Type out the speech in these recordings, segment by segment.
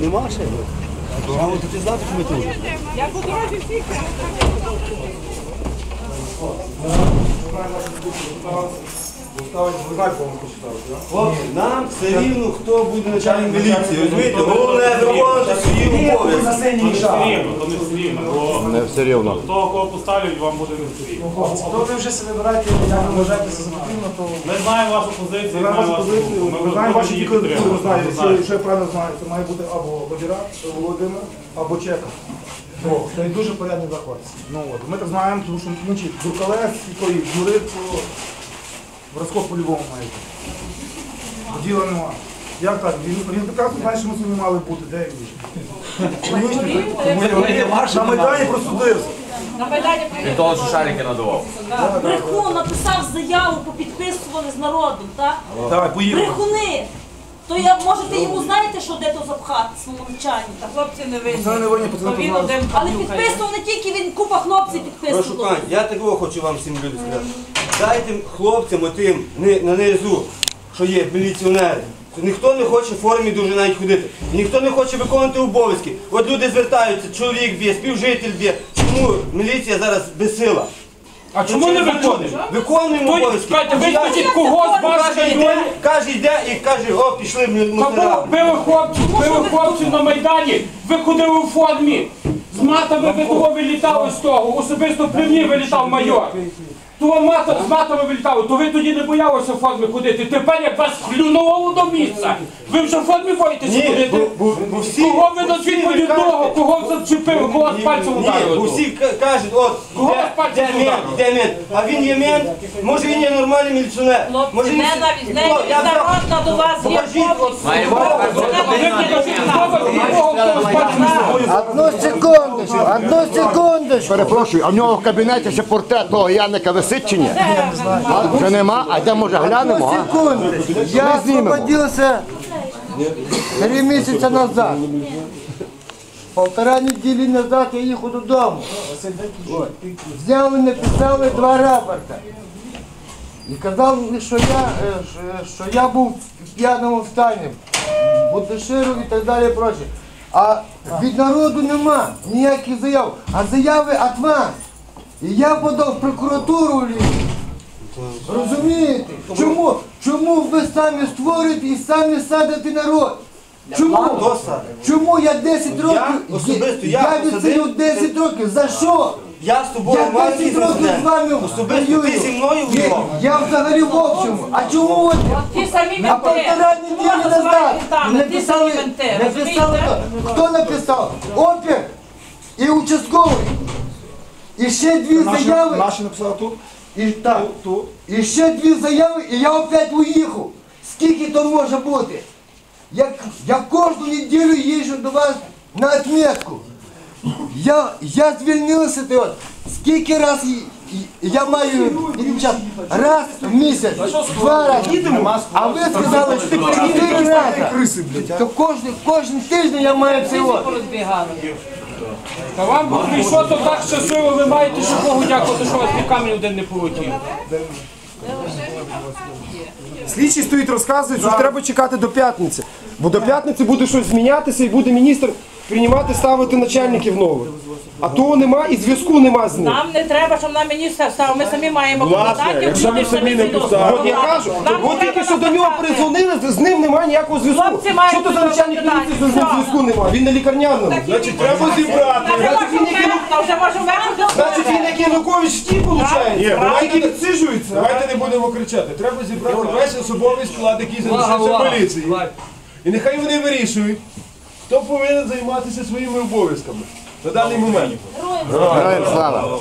Нема ще? А от ти знати, що ми тут? Я по дорозі всіх. Thank you. Хлопці, нам все рівно, хто буде начальник міліції. Розумієте, головне виконувати свої обов'язки. То не все рівно, то не все рівно, бо Не все рівно. того, кого поставлять, вам буде не все рівно. То ви вже себе вибираєте, як ви вважаєтеся за потрібно, то Ми знаємо вашу позицію, ви знаємо вашу позицію, ми ми знаємо ваші її дії, ви підтримуємо. знаєте, Ми якщо- знаємо. якщо я правильно знаю, це має бути або Бабіра, Володимир, або Чека. О, Це дуже порядні заходці. Ну от, ми так знаємо, тому що ну, чи Дуркалес, і той Юрик, то по-любому маєте. Діла нема. Як так? Він, він прекрасно знає, що ми сьогодні мали бути. Де він? На Майдані просудився. На Майдані Того, що шарики надував. Брехун написав заяву, попідписували з народом, так? Давай, поїхали. Брехуни! То я можете йому знаєте, що де то запхати своєму начальнику. хлопці не винні. Це не винні, пацани, Він один Але понюхає. підписував не тільки він, купа хлопців Прошу пані, я такого хочу вам всім люди сказати. Дайте хлопцям отим ни- на низу, що є міліціонери. Ніхто не хоче в формі дуже навіть ходити. І ніхто не хоче виконувати обов'язки. От люди звертаються, чоловік б'є, співжитель б'є. Чому міліція зараз безсила? А чому не? Виконуємо Той, обов'язки. чекайте, когось з вашої Каже, йде, каже, йде і каже, о, пішли ми Та було, мусора. били хлопців, били хлопців на Майдані, ви ходили у формі, з матами ви того вилітали з того, особисто при мені вилітав майор. То мата, з матами вилітали, то ви тоді не боялися в формі ходити. Тепер як вас хлюнуло до місця, ви вже в формі боїтеся Ні, ходити. бо, бо, бо всі, Кого ви бо всі назвіть ви від кого зачепили, кого з пальцем Ні, ударили? бо всі ка- кажуть, от, Кого де, пальцем де мент, ударили? де мент, а він є мент, може він є нормальний міліціонер. Хлопці, Може він... не навіть. Я взяв- народна до вас є Покажіть, от, повністю. Має бути Ви покажіть, кого кого хто з пальцем Одну секундочку, одну секундочку. Перепрошую, а в нього в кабінеті ще портрет того Яника висить чи ні? А, Вже нема, а де може глянемо? а? Секундочку. Я знімемо. освободился три месяца назад. Полтора недели назад я їхав додому. От. Взяли, написали два рапорта. І казали, що я, е, що- я був в п'яному стані, Будеширу і так далі. Проче. А від народу нема ніяких заяв. А заяви від вас. І я подав прокуратуру. Розумієте? Чому? Чому ви самі створюєте і самі садите народ? Чому? Чому я 10 років? особисто, я я відсидів 10 років. За що? Я з тобою Я маю 10 років з вами Особисто ти зі мною Я, воював. я взагалі в общому. А чому от Ті самі а менти. полтора неділі назад ті самі написали, менти, написали, розумієте? хто написав? Опір і участковий. І ще дві заяви. наші написали тут, І так. тут. І ще дві заяви, і я опять уїхав. Скільки то може бути? Я, я кожну неділю їжджу до вас на отметку. Я, я звільнився ти от. Скільки раз я маю час? Раз в місяць, два рази. А ви сказали, що чотири рази. То кожен, кожен тиждень я маю це от. Та вам Бог прийшов то так щасливо, ви маєте що Богу дякувати, що вас ні камінь один не полетів. Слідчі стоїть, розказують, що треба чекати до п'ятниці. Бо до п'ятниці буде щось змінятися і буде міністр приймати, ставити начальників нових. А того нема і зв'язку нема з ним. Нам не треба, щоб нам міністр став. Ми самі маємо кандидатів. якщо люди самі не підуть. От я кажу, Нам от треба тільки що до нього написати. перезвонили, з ним немає ніякого зв'язку. Хлопці мають Що то за начальник міліції, що з ним Все. зв'язку немає? Він на лікарняному. Значить, треба зібрати. Та вже може вмерти, вже може вмерти. Значить, він як Янукович втік, виходить, Ні, давайте не- Давайте не будемо кричати. Треба зібрати весь особовий склад, який залишився поліції. І нехай вони вирішують, хто повинен займатися своїми обов'язками на даний момент. Героям слава.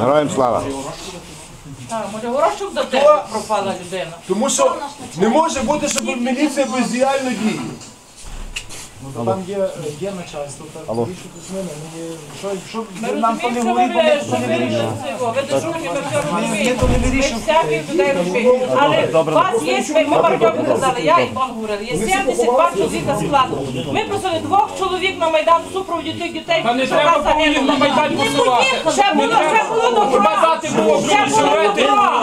Героям слава. Так, Може горошок до тебе пропала людина. Тому що не може бути, щоб міліція бездіяльно діє. Там є, є начальство, так вирішуйте з ними. Ми що- що Ми ви нам то не розуміємо, що бо ми що то не ви цього. Ви дежурні, ми все розуміємо. то не Ми вирішимо. всяких людей розуміємо. Але у вас є, ми ми багатьом казали, я і пан говорили, є 72 чоловіка складу. Ми просили двох чоловік на Майдан в супроводі тих дітей. Та не що треба було на загинули. Майдан посилати. Ще було, ще було до Хіба права. Сказати було,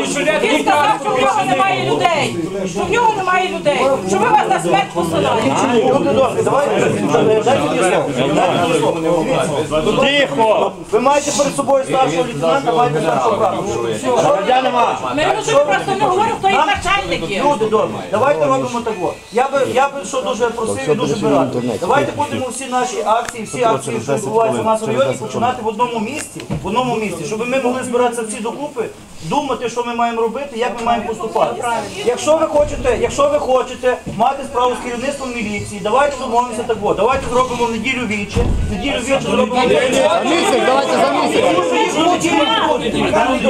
і жилети Він сказав, що в нього немає людей. Що в нього немає людей. Що ви вас на смерть посилаєте. Люди добрі, давайте Тихо! Ви маєте перед собою старшого лейтенанта, маєте старшого брата. Я нема. Ми розуміємо, просто не говоримо, хто їх начальники. Люди добрі, давайте робимо так. от. Я би я би що дуже просив і дуже би радий. Давайте будемо всі наші акції, всі акції, що відбуваються в нас в районі, починати в одному місці, в одному місці, щоб ми могли збиратися всі докупи, думати, що ми маємо робити, як ми маємо поступати. Якщо ви хочете, якщо ви хочете мати справу з керівництвом міліції, давайте домовимося так. от. Давайте зробимо неділю вічі, неділю вічі зробимо. Місяць, давайте за місяць.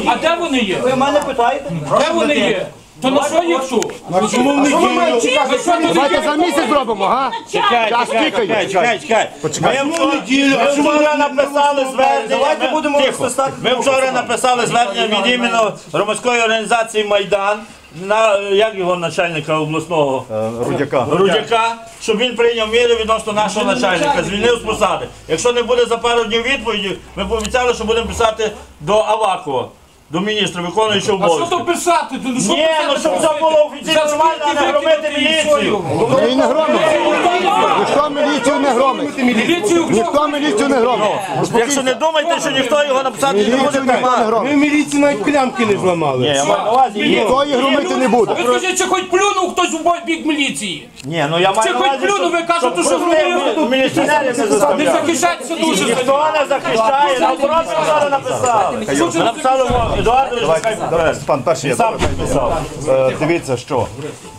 А де вони є? Ви мене питаєте? Де вони є? То на що їх тут? В тут Давайте за місяць зробимо, га? Чекай, Час чекай, тікає. чекай. Ми неділю, ми вчора написали звернення. Давайте ми- будемо розписати. Ми вчора написали звернення від імені громадської організації Майдан на е, як його начальника обласного Рудяка. Рудяка, щоб він прийняв міри відносно нашого начальника, звільнив з посади. Якщо не буде за пару днів відповіді, ми пообіцяли, що будемо писати до Авакова, до міністра виконуючого А що обов'язки. то писати? Ну, що Ні, ну щоб це було офіційно нормально, а не громити міліцію. історію? Ми її не громимо. Ніхто міліцію не громить. Міліцію Ніхто міліцію не громить. Якщо не думаєте, що ніхто його написати не буде, Міліцію ніхто не. Ми громить. міліції навіть клямки не зламали. Ні, я маю на увазі, є. Ніхто її громити не буде. Ви скажіть, чи хоч плюнув хтось в бой бік міліції? Ні, ну я маю Чи на хоч увазі, плюнув, ви кажете, що зробили? міліціонерів не Не заставляли. захищайтеся дуже. Ніхто не захищає, наоборот, написали. Едуардович. Пан перший я Сам добре. підписав. Е, Дивіться, що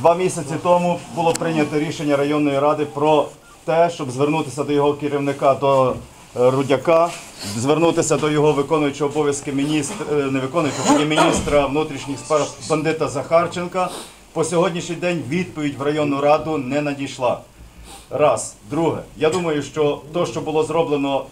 два місяці тому було прийнято рішення районної ради про те, щоб звернутися до його керівника, до е, Рудяка, звернутися до його виконуючого обов'язки міністр, е, не виконуючого, тоді міністра внутрішніх справ бандита Захарченка. По сьогоднішній день відповідь в районну раду не надійшла. Раз. Друге, я думаю, що то, що було зроблено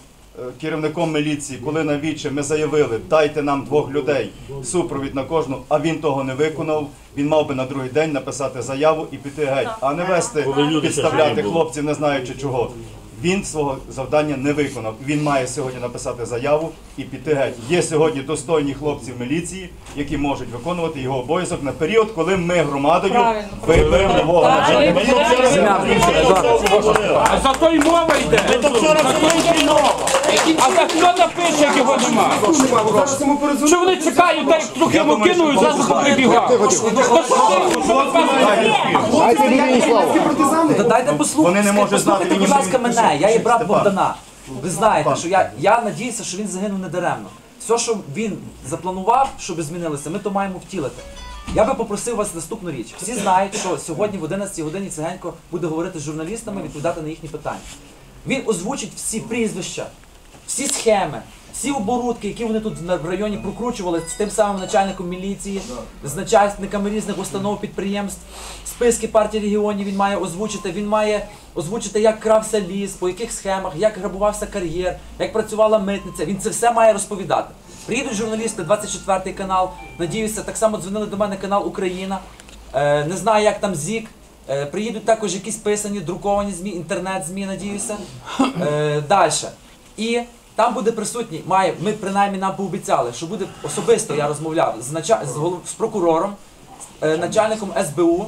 керівником міліції, коли на віче ми заявили, дайте нам двох людей супровід на кожну, а він того не виконав. Він мав би на другий день написати заяву і піти геть, а не вести підставляти хлопців, не знаючи чого. Він свого завдання не виконав. Він має сьогодні написати заяву і піти геть. Є сьогодні достойні хлопці в міліції, які можуть виконувати його обов'язок на період, коли ми громадою виберемо нового начальника. За то й мова йде. А за хто напише, як його нема? Зараз. Що вони чекають, так як трохи йому кинують, зразу ви кажете? Дайте мені слово. Та дайте послухати. Вони не можуть знати, Послухайте, будь ласка, не мене. Я є брат Степан. Богдана. Ви знаєте, що я, я надіюся, що він загинув недаремно. Все, що він запланував, щоб змінилося, ми то маємо втілити. Я би попросив вас наступну річ. Всі знають, що сьогодні в 11 годині Цегенько буде говорити з журналістами, відповідати на їхні питання. Він озвучить всі прізвища, всі схеми, всі оборудки, які вони тут в районі прокручували з тим самим начальником міліції, з начальниками різних установ, підприємств, списки партії регіонів він має озвучити. Він має озвучити, як крався ліс, по яких схемах, як грабувався кар'єр, як працювала митниця. Він це все має розповідати. Приїдуть журналісти, 24 канал. Надіюся, так само дзвонили до мене канал Україна. Е, не знаю, як там ЗІК. Е, приїдуть також якісь писані, друковані ЗМІ, інтернет-ЗМІ, надіюся. Е, Далі. І там буде присутній, має, ми принаймні нам пообіцяли, що буде особисто я розмовляв з, нача, з, голов- з прокурором, е, начальником СБУ,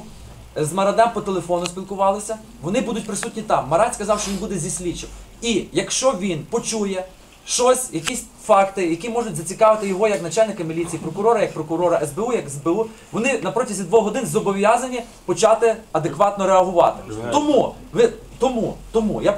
е, з Марадем по телефону спілкувалися. Вони будуть присутні там. Марат сказав, що він буде зі слідчим. І якщо він почує щось, якісь факти, які можуть зацікавити його як начальника міліції, прокурора, як прокурора СБУ, як СБУ, вони на протязі двох годин зобов'язані почати адекватно реагувати. Тому ви тому, тому я